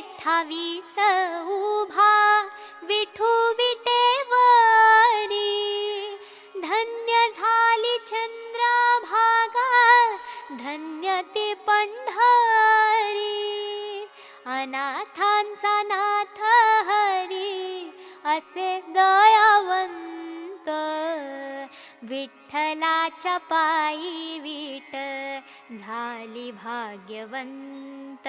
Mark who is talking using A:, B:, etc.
A: अठ्ठावीस उभा विठू विटेवारी. धन्य झाली चंद्रभागा धन्य ते पंढारी. अनाथांचा नाथ हरी असे दयावंत. विठ्ठलाच्या पायी विट झाली भाग्यवंत.